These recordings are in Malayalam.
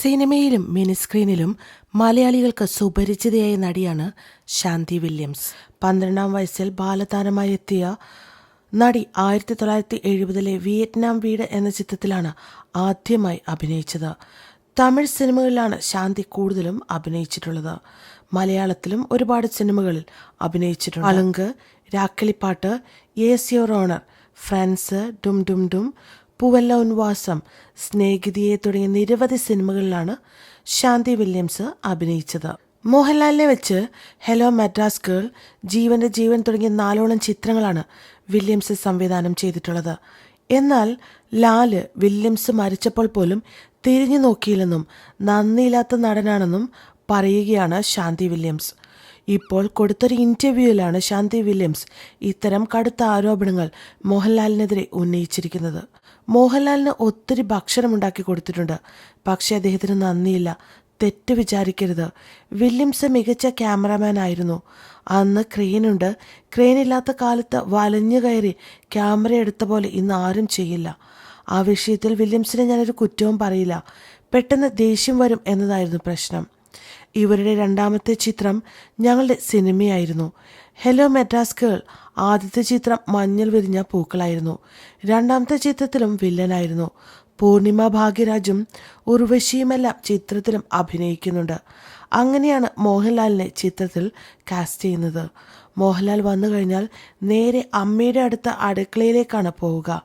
സിനിമയിലും മിനിസ്ക്രീനിലും മലയാളികൾക്ക് സുപരിചിതയായ നടിയാണ് ശാന്തി വില്യംസ്. പന്ത്രണ്ടാം വയസ്സിൽ ബാലതാരമായി എത്തിയ നടി ആയിരത്തി തൊള്ളായിരത്തി എഴുപതിലെ വിയറ്റ്നാം വീട് എന്ന ചിത്രത്തിലാണ് ആദ്യമായി അഭിനയിച്ചത്. തമിഴ് സിനിമകളിലാണ് ശാന്തി കൂടുതലും അഭിനയിച്ചിട്ടുള്ളത്. മലയാളത്തിലും ഒരുപാട് സിനിമകളിൽ അഭിനയിച്ചിട്ടുണ്ട്. അളുങ്ക് Rakkilipattu yes your honour friends Dum Dum Dum Poovellam Unvasam Snehithiye തുടങ്ങിയ നിരവധി സിനിമകളിലാണ് ശാന്തി വില്യംസ് അഭിനയിച്ചത്. മോഹൻലാലിനെ വെച്ച് ഹെലോ മദ്രാസ് ഗേൾ ജീവന്റെ ജീവൻ തുടങ്ങിയ നാലോളം ചിത്രങ്ങളാണ് വില്യംസ് സംവിധാനം ചെയ്തിട്ടുള്ളത്. എന്നാൽ ലാൽ വില്യംസ് മരിച്ചപ്പോൾ പോലും തിരിഞ്ഞു നോക്കിയില്ലെന്നും നന്ദിയില്ലാത്ത നടനാണെന്നും പറയുകയാണ് ശാന്തി വില്യംസ്. ഇപ്പോൾ കൊടുത്തൊരു ഇന്റർവ്യൂവിലാണ് ശാന്തി വില്യംസ് ഇത്തരം കടുത്ത ആരോപണങ്ങൾ മോഹൻലാലിനെതിരെ ഉന്നയിച്ചിരിക്കുന്നത്. മോഹൻലാലിന് ഒത്തിരി ഭക്ഷണം ഉണ്ടാക്കി കൊടുത്തിട്ടുണ്ട്. പക്ഷേ അദ്ദേഹത്തിന് നന്ദിയില്ല. തെറ്റ് വിചാരിക്കരുത്. വില്യംസ് മികച്ച ക്യാമറമാൻ ആയിരുന്നു. അന്ന് ക്രെയിനുണ്ട്. ക്രെയിനില്ലാത്ത കാലത്ത് വലഞ്ഞു കയറി ക്യാമറ എടുത്ത പോലെ ഇന്ന് ആരും ചെയ്യില്ല. ആ വിഷയത്തിൽ വില്യംസിനെ ഞാനൊരു കുറ്റവും പറയില്ല. പെട്ടെന്ന് ദേഷ്യം വരും എന്നതായിരുന്നു പ്രശ്നം. ഇവരുടെ രണ്ടാമത്തെ ചിത്രം ഞങ്ങളുടെ സിനിമയായിരുന്നു. ഹെലോ മെഡ്രാസ് ഗേൾ ആദ്യത്തെ ചിത്രം മഞ്ഞൾ വിരിഞ്ഞ പൂക്കളായിരുന്നു. രണ്ടാമത്തെ ചിത്രത്തിലും വില്ലനായിരുന്നു. പൂർണിമ ഭാഗ്യരാജും ഉർവശിയുമെല്ലാം ചിത്രത്തിലും അഭിനയിക്കുന്നുണ്ട്. അങ്ങനെയാണ് മോഹൻലാലിനെ ചിത്രത്തിൽ കാസ്റ്റ് ചെയ്യുന്നത്. മോഹൻലാൽ വന്നു കഴിഞ്ഞാൽ നേരെ അമ്മയുടെ അടുത്ത അടുക്കളയിലേക്കാണ് പോവുക.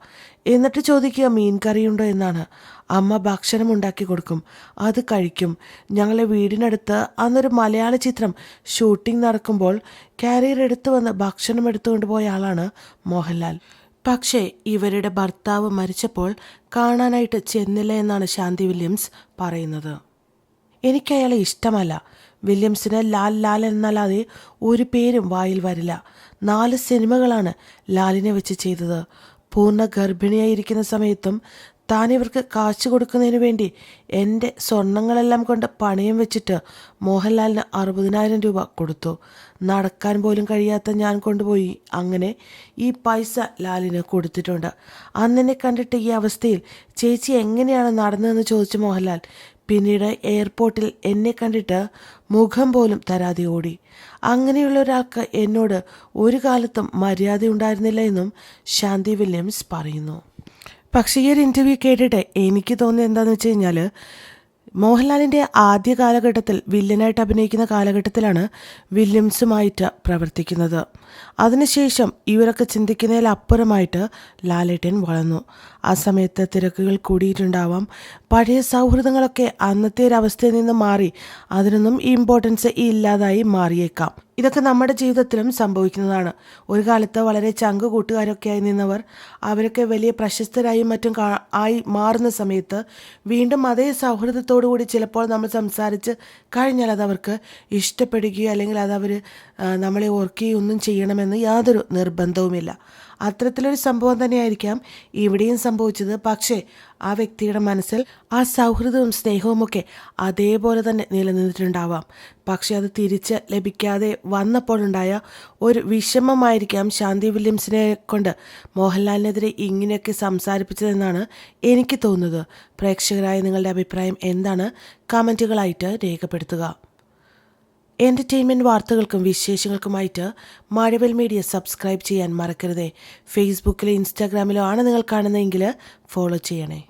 എന്നിട്ട് ചോദിക്കുക മീൻ കറിയുണ്ടോ? എന്നാണ്. അമ്മ ഭക്ഷണം ഉണ്ടാക്കി കൊടുക്കും. അത് കഴിക്കും. ഞങ്ങളെ വീടിനടുത്ത് അന്നൊരു മലയാള ചിത്രം ഷൂട്ടിംഗ് നടക്കുമ്പോൾ കാരിയർ എടുത്തു വന്ന് ഭക്ഷണം എടുത്തുകൊണ്ട് പോയ ആളാണ് മോഹൻലാൽ. പക്ഷേ ഇവരുടെ ഭർത്താവ് മരിച്ചപ്പോൾ കാണാനായിട്ട് ചെന്നില്ല എന്നാണ് ശാന്തി വില്യംസ് പറയുന്നത്. എനിക്ക് അയാളെ ഇഷ്ടമല്ല. വില്യംസിന് ലാൽ ലാൽ എന്നല്ലാതെ ഒരു പേരും വായിൽ വരില്ല. നാല് സിനിമകളാണ് ലാലിനെ വെച്ച് ചെയ്തത്. പൂർണ ഗർഭിണിയായിരിക്കുന്ന സമയത്തും താൻ ഇവർക്ക് കാശ് കൊടുക്കുന്നതിന് വേണ്ടി എന്റെ സ്വർണങ്ങളെല്ലാം കൊണ്ട് പണയം വെച്ചിട്ട് മോഹൻലാലിന് അറുപതിനായിരം രൂപ കൊടുത്തു. നടക്കാൻ പോലും കഴിയാത്ത ഞാൻ കൊണ്ടുപോയി. അങ്ങനെ ഈ പൈസ ലാലിന് കൊടുത്തിട്ടുണ്ട്. അന്നെന്നെ കണ്ടിട്ട് ഈ അവസ്ഥയിൽ ചേച്ചി എങ്ങനെയാണ് നടന്നതെന്ന് ചോദിച്ചു മോഹൻലാൽ. പിന്നീട് എയർപോർട്ടിൽ എന്നെ കണ്ടിട്ട് മുഖം പോലും തരാതെ ഓടി. അങ്ങനെയുള്ള ഒരാൾക്ക് എന്നോട് ഒരു കാലത്തും മര്യാദ ഉണ്ടായിരുന്നില്ല എന്നും ശാന്തി വില്യംസ് പറയുന്നു. പക്ഷേ ഈ ഒരു ഇന്റർവ്യൂ കേട്ടിട്ട് എനിക്ക് തോന്നിയത് എന്താണെന്ന് വെച്ച് കഴിഞ്ഞാൽ മോഹൻലാലിന്റെ ആദ്യ കാലഘട്ടത്തിൽ വില്ലനായിട്ട് അഭിനയിക്കുന്ന കാലഘട്ടത്തിലാണ് വില്യംസുമായിട്ട് പ്രവർത്തിക്കുന്നത്. അതിനുശേഷം ഇവരൊക്കെ ചിന്തിക്കുന്നതിലപ്പുറമായിട്ട് ലാലേട്ടൻ വളർന്നു. ആ സമയത്ത് തിരക്കുകൾ കൂടിയിട്ടുണ്ടാവാം. പഴയ സൗഹൃദങ്ങളൊക്കെ അന്നത്തെ ഒരു അവസ്ഥയിൽ നിന്ന് മാറി അതിനൊന്നും ഇമ്പോർട്ടൻസ് ഇല്ലാതായി മാറിയേക്കാം. ഇതൊക്കെ നമ്മുടെ ജീവിതത്തിലും സംഭവിക്കുന്നതാണ്. ഒരു കാലത്ത് വളരെ ചങ്ക് കൂട്ടുകാരൊക്കെ ആയി നിന്നവർ അവരൊക്കെ വലിയ പ്രശസ്തരായും മറ്റും ആയി മാറുന്ന സമയത്ത് വീണ്ടും അതേ സൗഹൃദത്തോടു കൂടി ചിലപ്പോൾ നമ്മൾ സംസാരിച്ച് കഴിഞ്ഞാൽ അത് അവർക്ക് ഇഷ്ടപ്പെടുകയോ അല്ലെങ്കിൽ അത് അവർ നമ്മളെ ഓർക്കുകയോ ഒന്നും ചെയ്യണമെന്ന് യാതൊരു നിർബന്ധവുമില്ല. അത്തരത്തിലൊരു സംഭവം തന്നെയായിരിക്കാം ഇവിടെയും സംഭവിച്ചത്. പക്ഷേ ആ വ്യക്തിയുടെ മനസ്സിൽ ആ സൗഹൃദവും സ്നേഹവുമൊക്കെ അതേപോലെ തന്നെ നിലനിന്നിട്ടുണ്ടാവാം. പക്ഷെ അത് തിരിച്ച് ലഭിക്കാതെ വന്നപ്പോഴുണ്ടായ ഒരു വിഷമമായിരിക്കാം ശാന്തി വില്യംസിനെ കൊണ്ട് മോഹൻലാലിനെതിരെ ഇങ്ങനെയൊക്കെ സംസാരിപ്പിച്ചതെന്നാണ് എനിക്ക് തോന്നുന്നത്. പ്രേക്ഷകരായ നിങ്ങളുടെ അഭിപ്രായം എന്താണ്? കമന്റുകളായിട്ട് രേഖപ്പെടുത്തുക. എന്റർടൈൻമെന്റ് വാർത്തകൾക്കും വിശേഷങ്ങൾക്കുമായിട്ട് മഴവൽ മീഡിയ സബ്സ്ക്രൈബ് ചെയ്യാൻ മറക്കരുതേ. ഫേസ്ബുക്കിലോ ഇൻസ്റ്റാഗ്രാമിലോ ആണ് നിങ്ങൾ കാണുന്നതെങ്കിൽ ഫോളോ ചെയ്യണേ.